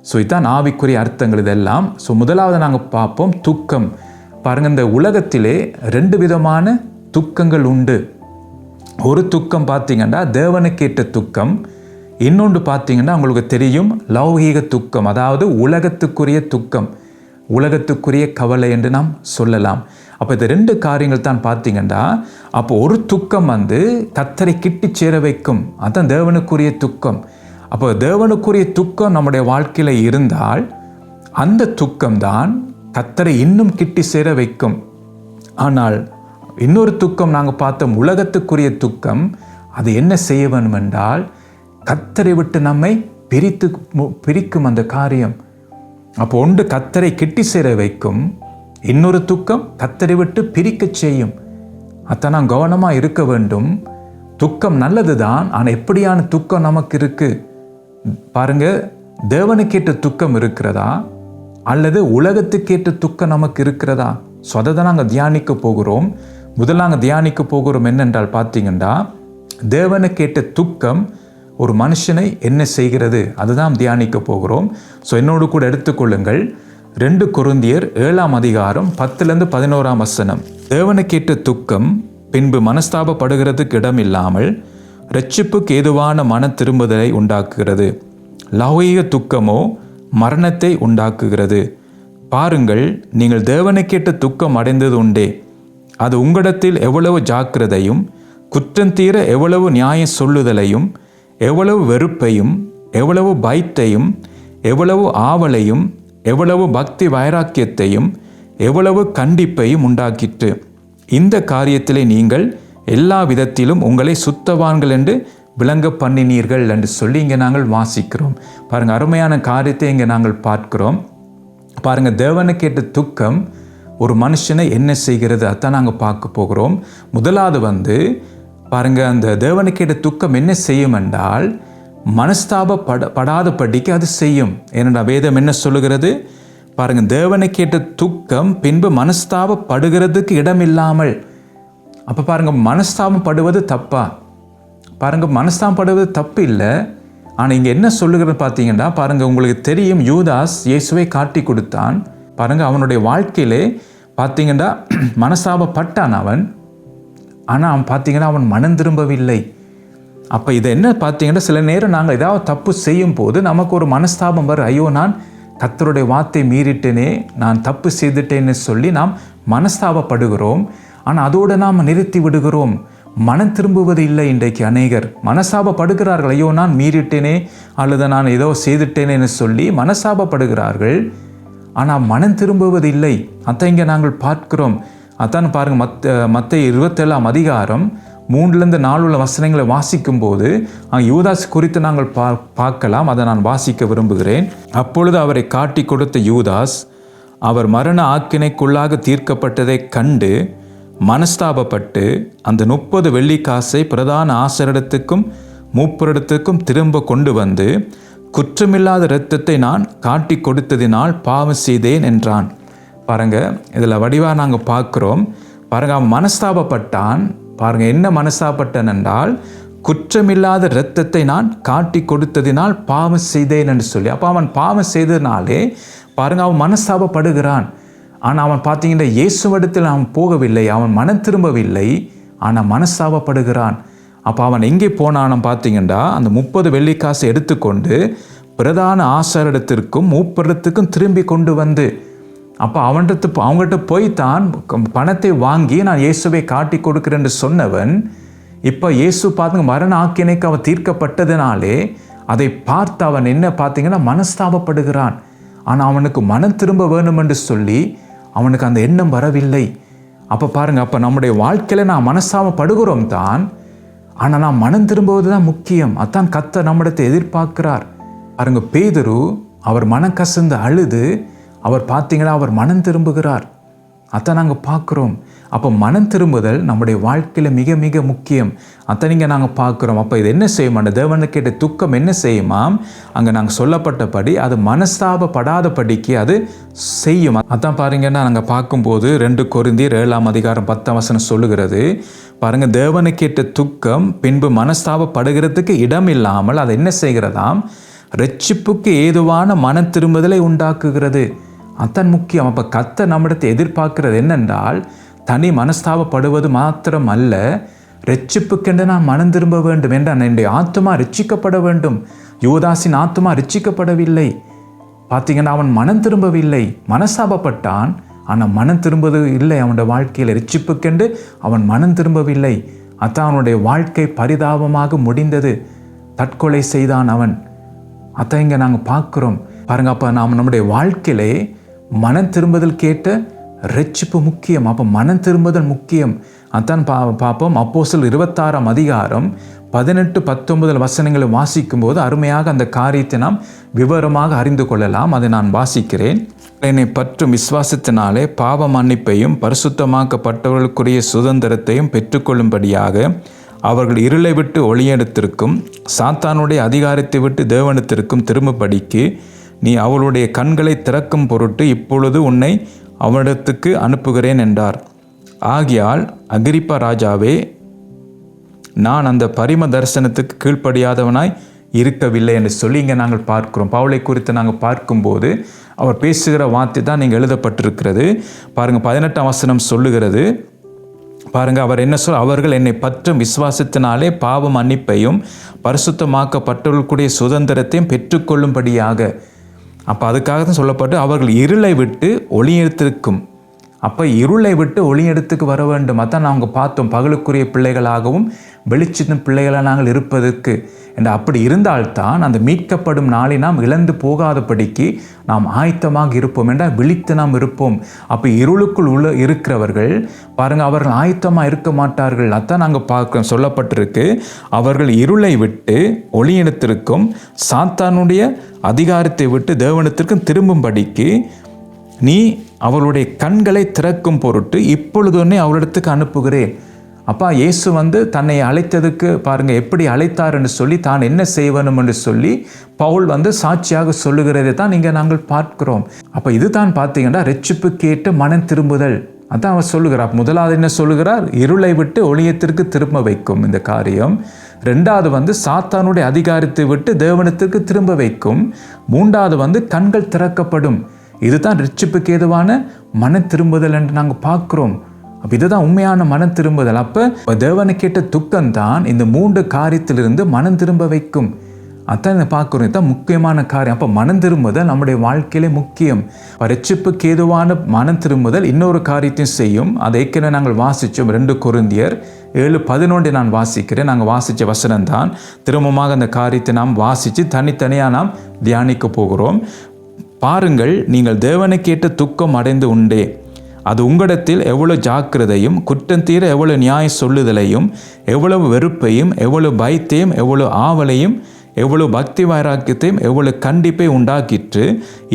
ஸோ இதுதான் ஆவிக்குரிய அர்த்தங்கள் இதெல்லாம். ஸோ முதலாவது நாங்கள் பார்ப்போம் துக்கம். பாருங்க இந்த உலகத்திலே ரெண்டு விதமான துக்கங்கள் உண்டு. ஒரு துக்கம் பார்த்தீங்கன்னா தேவனுக்கேற்ற துக்கம். இன்னொன்று பார்த்தீங்கன்னா உங்களுக்கு தெரியும் லௌகீக துக்கம் அதாவது உலகத்துக்குரிய துக்கம். உலகத்துக்குரிய கவலை என்று நாம் சொல்லலாம். அப்போ இந்த ரெண்டு காரியங்கள் தான் பார்த்தீங்கன்னா அப்போ ஒரு துக்கம் வந்து கத்தரை கிட்டி சேர வைக்கும். அதுதான் தேவனுக்குரிய துக்கம். அப்போ தேவனுக்குரிய துக்கம் நம்முடைய வாழ்க்கையில் இருந்தால் அந்த துக்கம்தான் கத்தரை இன்னும் கிட்டி சேர வைக்கும். ஆனால் இன்னொரு துக்கம் நாங்கள் பார்த்தோம் உலகத்துக்குரிய துக்கம். அது என்ன செய்ய வேண்டும் என்றால் கத்தரை விட்டு நம்மை பிரித்து மு- பிரிக்கும் அந்த காரியம். அப்போ ஒன்று கத்தரை கிட்டி சேர வைக்கும் இன்னொரு துக்கம் கத்தரை விட்டு பிரிக்கச் செய்யும். அத்தை நான் கவனமாக இருக்க வேண்டும். துக்கம் நல்லது தான் ஆனால் எப்படியான துக்கம் நமக்கு இருக்குது பாருங்க தேவனுக்கேற்ற துக்கம் இருக்கிறதா? அல்லது உலகத்துக்கேற்ற துக்கம் நமக்கு இருக்கிறதா ஸோ அதை தான் நாங்கள் தியானிக்க போகிறோம். முதலாங்க நாங்கள் தியானிக்க போகிறோம் என்னென்றால் பார்த்தீங்கன்னா தேவனுக்கேற்ற துக்கம் ஒரு மனுஷனை என்ன செய்கிறது? அதுதான் தியானிக்க போகிறோம். ஸோ என்னோடு கூட எடுத்துக்கொள்ளுங்கள் ரெண்டு குருந்தியர் ஏழாம் அதிகாரம் பத்துலேருந்து பதினோராம் வசனம். தேவனுக்கேற்ற துக்கம் பின்பு மனஸ்தாபப்படுகிறதுக்கு இடம் இல்லாமல் ரட்சிப்புக்கு ஏதுவான மன திரும்புதலை உண்டாக்குகிறது. லௌகிக துக்கமோ மரணத்தை உண்டாக்குகிறது. பாருங்கள் நீங்கள் தேவனுக்கேற்ற துக்கம் அடைந்தது உண்டே. அது உங்களிடத்தில் எவ்வளவு ஜாக்கிரதையும் குற்றந்தீர எவ்வளவு நியாயம் சொல்லுதலையும் எவ்வளவு வெறுப்பையும் எவ்வளவு பயத்தையும் எவ்வளவு ஆவலையும் எவ்வளவு பக்தி வைராக்கியத்தையும் எவ்வளவு கண்டிப்பையும் உண்டாக்கிற்று இந்த காரியத்திலே நீங்கள் எல்லா விதத்திலும் உங்களை சுத்தவான்கள் என்று விளங்க பண்ணினீர்கள் என்று சொல்லி இங்கே நாங்கள் வாசிக்கிறோம். பாருங்கள் அருமையான காரியத்தை இங்கே நாங்கள் பார்க்கிறோம். தேவனை கேட்ட துக்கம் ஒரு மனுஷனை என்ன செய்கிறது? அதான் நாங்கள் பார்க்க போகிறோம். முதலாவது வந்து பாருங்க அந்த தேவனுக்கேற்ற துக்கம் என்ன செய்யும் என்றால் மனஸ்தாபப்பட படாத படிக்கு அது செய்யும். ஏனென்றால் வேதம் என்ன சொல்லுகிறது? பாருங்க கேட்ட துக்கம் பின்பு மனஸ்தாபப்படுகிறதுக்கு இடம் இல்லாமல் அப்போ பாருங்க மனஸ்தாபப்படுவது தப்பா? பாருங்க மனஸ்தாபப்படுவது தப்பு இல்லை ஆனால் இங்கே என்ன சொல்லுகிறது பார்த்தீங்கன்னா பாருங்க உங்களுக்கு தெரியும் யூதாஸ் இயேசுவை காட்டி கொடுத்தான். பாருங்க அவனுடைய வாழ்க்கையிலே பார்த்தீங்கன்னா [CLEARS THROAT] மனஸ்தாபப்பட்டான் அவன். ஆனால் அவன் பார்த்தீங்கன்னா அவன் மனம் திரும்பவில்லை. அப்போ இதை என்ன பார்த்தீங்கன்னா சில நேரம் நாங்கள் ஏதாவது தப்பு செய்யும் போது நமக்கு ஒரு மனஸ்தாபம் வரும். ஐயோ நான் கத்தருடைய வார்த்தை மீறிட்டேனே நான் தப்பு செய்துட்டேன்னு சொல்லி நாம் மனஸ்தாபப்படுகிறோம். ஆனால் அதோடு நாம் நிறுத்தி விடுகிறோம். மனம் திரும்புவது இல்லை இன்றைக்கு அநேகர். மனசாபப்படுகிறார்கள் ஐயோ நான் மீறிட்டேனே அல்லது நான் ஏதோ செய்துட்டேனேன்னு சொல்லி மனசாபப்படுகிறார்கள் ஆனால் மனம் திரும்புவது இல்லை அதான் இங்கே நாங்கள் பார்க்கிறோம். அதான் பாருங்கள் மத்த மற்ற இருபத்தேழாம் அதிகாரம் மூன்றுலேருந்து நாலு உள்ள வசனங்களை வாசிக்கும் போது அங்கே யூதாஸ் குறித்து நாங்கள் பா பார்க்கலாம் அதை நான் வாசிக்க விரும்புகிறேன். அப்பொழுது அவரை காட்டி கொடுத்த யூதாஸ் அவர் மரண ஆக்கினைக்குள்ளாக தீர்க்கப்பட்டதைக் கண்டு மனஸ்தாபப்பட்டு அந்த முப்பது வெள்ளிக்காசை பிரதான ஆசரிடத்துக்கும் மூப்பரிடத்துக்கும் திரும்ப கொண்டு வந்து குற்றமில்லாத இரத்தத்தை நான் காட்டி கொடுத்ததினால் பாவம் செய்தேன் என்றான். பாருங்கள் இதில் வடிவாக நாங்கள் பார்க்குறோம். பாருங்கள் அவன் மனஸ்தாபப்பட்டான். பாருங்கள் என்ன மனஸ்தாபப்பட்டன் என்றால் குற்றமில்லாத இரத்தத்தை நான் காட்டி கொடுத்ததினால் பாவம் செய்தேன் என்று சொல்லி. அப்போ அவன் பாவம் செய்ததினாலே பாருங்கள் அவன் மனஸ்தாபப்படுகிறான். ஆனால் அவன் பார்த்தீங்கன்னா இயேசுவடத்தில் அவன் போகவில்லை அவன் மனம் திரும்பவில்லை ஆனால் மனஸ்தாபப்படுகிறான். அப்போ அவன் எங்கே போனான்னு பார்த்தீங்கன்னா அந்த முப்பது வெள்ளிக்காசை எடுத்துக்கொண்டு பிரதான ஆசாரிடத்திற்கும் மூப்பிடத்துக்கும் திரும்பி கொண்டு வந்து அப்போ அவன்கிட்ட அவங்ககிட்ட போய் தான் பணத்தை வாங்கி நான் இயேசுவை காட்டி கொடுக்குறேன்னு சொன்னவன் இப்போ இயேசு பார்த்துங்க மரண ஆக்கினைக்கு அவன் தீர்க்கப்பட்டதுனாலே அதை பார்த்து அவன் என்ன பார்த்தீங்கன்னா மனஸ்தாபப்படுகிறான். ஆனால் அவனுக்கு மனம் திரும்ப வேணும் என்று சொல்லி அவனுக்கு அந்த எண்ணம் வரவில்லை. அப்போ பாருங்க அப்போ நம்முடைய வாழ்க்கையில் நான் மனஸ்தாபப்படுகிறோம் தான் ஆனால் நான் மனம் திரும்புவது தான் முக்கியம். அதான் கத்த நம்மிடத்தை எதிர்பார்க்கிறார். பாருங்க பேதரு அவர் மன கசந்து அழுது அவர் பார்த்தீங்கன்னா அவர் மனம் திரும்புகிறார். அதான் நாங்கள் பார்க்குறோம். அப்போ மனம் திரும்புதல் நம்முடைய வாழ்க்கையில் மிக மிக முக்கியம். அத்தை நீங்கள் நாங்கள் பார்க்குறோம். அப்போ இது என்ன செய்யுமா? அந்த தேவனை கேட்ட துக்கம் என்ன செய்யுமாம் அங்கே நாங்கள் சொல்லப்பட்டபடி அது மனஸ்தாபப்படாதபடிக்கு அது செய்யும். அதான் பாருங்கன்னா நாங்கள் பார்க்கும்போது ரெண்டு கொரிந்தியர் ஏழாம் அதிகாரம் பத்தாம் வசனம் சொல்லுகிறது. பாருங்கள் தேவனை கேட்ட துக்கம் பின்பு மனஸ்தாபப்படுகிறதுக்கு இடம் இல்லாமல் அதை என்ன செய்கிறதாம்? ரட்சிப்புக்கு ஏதுவான மன திரும்புதலை உண்டாக்குகிறது. அதான் முக்கியம். அப்போ கத்த நம்மிடத்தை எதிர்பார்க்கிறது என்னென்றால் தனி மனஸ்தாபப்படுவது மாத்திரம் அல்ல ரட்சிப்புக்கென்று நான் மனம் திரும்ப வேண்டும் என்றால் என்னுடைய ஆத்மா ரட்சிக்கப்பட வேண்டும். யுவதாசின் ஆத்மா ரட்சிக்கப்படவில்லை. பார்த்தீங்கன்னா அவன் மனம் திரும்பவில்லை மனஸ்தாபப்பட்டான். ஆனால் மனம் திரும்புவது இல்லை அவனுடைய வாழ்க்கையில் ரட்சிப்புக்கென்று அவன் மனம் திரும்பவில்லை. அதான் அவனுடைய வாழ்க்கை பரிதாபமாக முடிந்தது. தற்கொலை செய்தான் அவன். அதான் இங்கே நாங்கள் பார்க்குறோம். பாருங்க அப்போ நாம் நம்முடைய வாழ்க்கையிலே மனம் திரும்புதல் கேட்ட ரட்சிப்பு முக்கியம். அப்போ மனம் திரும்புதல் முக்கியம். அதான் பா பார்ப்போம். அப்போசல் இருபத்தாறாம் அதிகாரம் பதினெட்டு பத்தொன்பதில் வசனங்களை வாசிக்கும் போது அருமையாக அந்த காரியத்தை நாம் விவரமாக அறிந்து கொள்ளலாம். அதை நான் வாசிக்கிறேன். என்னை பற்றும் விசுவாசத்தினாலே பாவ மன்னிப்பையும் பரிசுத்தமாக்கப்பட்டவர்களுக்குரிய சுதந்திரத்தையும் பெற்றுக்கொள்ளும்படியாக அவர்கள் இருளை விட்டு ஒளியிடத்திற்கும் சாத்தானுடைய அதிகாரத்தை விட்டு தேவனத்திற்கும் திரும்பும்படிக்கு நீ அவளுடைய கண்களை திறக்கும் பொருட்டு இப்பொழுது உன்னை அவனிடத்துக்கு அனுப்புகிறேன் என்றார். ஆகியால் அகிரிப்பா ராஜாவே நான் அந்த பரிம தரிசனத்துக்கு கீழ்ப்படியாதவனாய் இருக்கவில்லை என்று சொல்லி இங்கே நாங்கள் பார்க்கிறோம். பவுலை குறித்து நாங்கள் பார்க்கும்போது அவர் பேசுகிற வார்த்தை தான் நீங்கள் எழுதப்பட்டிருக்கிறது. பாருங்கள் பதினெட்டாம் வசனம் சொல்லுகிறது. பாருங்கள் அவர் என்ன சொல் அவர்கள் என்னை பற்றும் விசுவாசத்தினாலே பாவம் மன்னிப்பையும் பரிசுத்தமாக்கப்பட்டவர்களுடைய சுதந்திரத்தையும் பெற்றுக்கொள்ளும்படியாக அப்போ அதுக்காக தான் சொல்லப்பட்டு அவர்கள் இருளை விட்டு ஒளியெடுத்திருக்கும். அப்போ இருளை விட்டு ஒளியெடுத்துக்கு வர வேண்டும். அதான் நாங்கள் பார்த்தோம். பகலுக்குரிய பிள்ளைகளாகவும் வெளிச்சத்தின் பிள்ளைகளாக நாங்கள் இருப்பதற்கு. என்று அப்படி இருந்தால்தான் அந்த மீட்கப்படும் நாளை நாம் இழந்து போகாதபடிக்கு நாம் ஆயத்தமாக இருப்போம். என்றால் விழித்து நாம் இருப்போம். அப்போ இருளுக்குள் உள்ள இருக்கிறவர்கள் பாருங்கள் அவர்கள் ஆயத்தமாக இருக்க மாட்டார்கள். அதான் நாங்கள் பார்க்க சொல்லப்பட்டிருக்கு. அவர்கள் இருளை விட்டு ஒளியினத்திற்கும் சாத்தானுடைய அதிகாரத்தை விட்டு தேவனத்திற்கும் திரும்பும்படிக்கு நீ அவளுடைய கண்களை திறக்கும் பொருட்டு இப்பொழுதுன்னே அவளிடத்துக்கு அனுப்புகிறேன். அப்பா இயேசு வந்து தன்னை அழைத்ததுக்கு பாருங்கள் எப்படி அழைத்தார்னு சொல்லி தான் என்ன செய்வனும் என்று சொல்லி பவுல் வந்து சாட்சியாக சொல்லுகிறதை தான் இங்கே நாங்கள் பார்க்கிறோம். அப்போ இதுதான் பார்த்தீங்கன்னா ரெச்சிப்பு கேட்டு மனம் திரும்புதல். அதான் அவர் சொல்லுகிறார். முதலாவது என்ன சொல்லுகிறார்? இருளை விட்டு ஒளியத்திற்கு திரும்ப வைக்கும் இந்த காரியம். ரெண்டாவது வந்து சாத்தானுடைய அதிகாரத்தை விட்டு தேவனத்திற்கு திரும்ப வைக்கும். மூன்றாவது வந்து கண்கள் திறக்கப்படும். இதுதான் ரிச்சிப்புக்கு ஏதுவான மன திரும்புதல் என்று நாங்கள் பார்க்குறோம். அப்போ இதுதான் உண்மையான மனம் திரும்புதல் அப்போ தேவனை கேட்ட துக்கம் தான் இந்த மூன்று காரியத்திலிருந்து மனம் திரும்ப வைக்கும். அதான் பார்க்குறோம். இதுதான் முக்கியமான காரியம். அப்போ மனம் திரும்புதல் நம்முடைய வாழ்க்கையிலே முக்கியம். ரட்சிப்புக்கு ஏதுவான மனம் திரும்புதல் இன்னொரு காரியத்தையும் செய்யும். அதை ஏற்கனவே நாங்கள் வாசித்தோம் ரெண்டு குருந்தியர் ஏழு பதினொன்று நான் வாசிக்கிறேன். நாங்கள் வாசித்த வசனம் தான் திரும்பமாக அந்த காரியத்தை நாம் வாசித்து தனித்தனியாக நாம் தியானிக்க போகிறோம். பாருங்கள் நீங்கள் தேவனை கேட்டு துக்கம் அடைந்து உண்டே. அது உங்களிடத்தில் எவ்வளவு ஜாக்கிரதையும் குற்றம் தீர எவ்வளவு நியாய சொல்லுதலையும் எவ்வளவு வெறுப்பையும் எவ்வளவு பயத்தையும் எவ்வளவு ஆவலையும் எவ்வளவு பக்தி வைராக்கியத்தையும் எவ்வளவு கண்டிப்பை உண்டாக்கிற்று.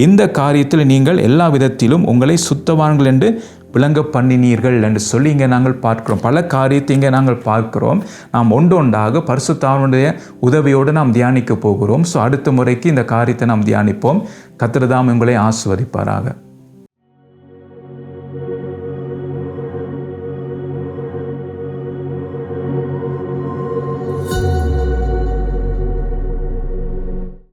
இந்த காரியத்தில் நீங்கள் எல்லா விதத்திலும் உங்களை சுத்தவான்கள் என்று விளங்க பண்ணினீர்கள் என்று சொல்லி இங்கே நாங்கள் பார்க்கிறோம். பல காரியத்தை இங்கே நாங்கள் பார்க்கிறோம். நாம் ஒன்று ஒன்றாக பரிசுத்தாவனுடைய உதவியோடு நாம் தியானிக்க போகிறோம். ஸோ அடுத்த முறைக்கு இந்த காரியத்தை நாம் தியானிப்போம். கத்திரதாம் உங்களை ஆசுவதிப்பாராக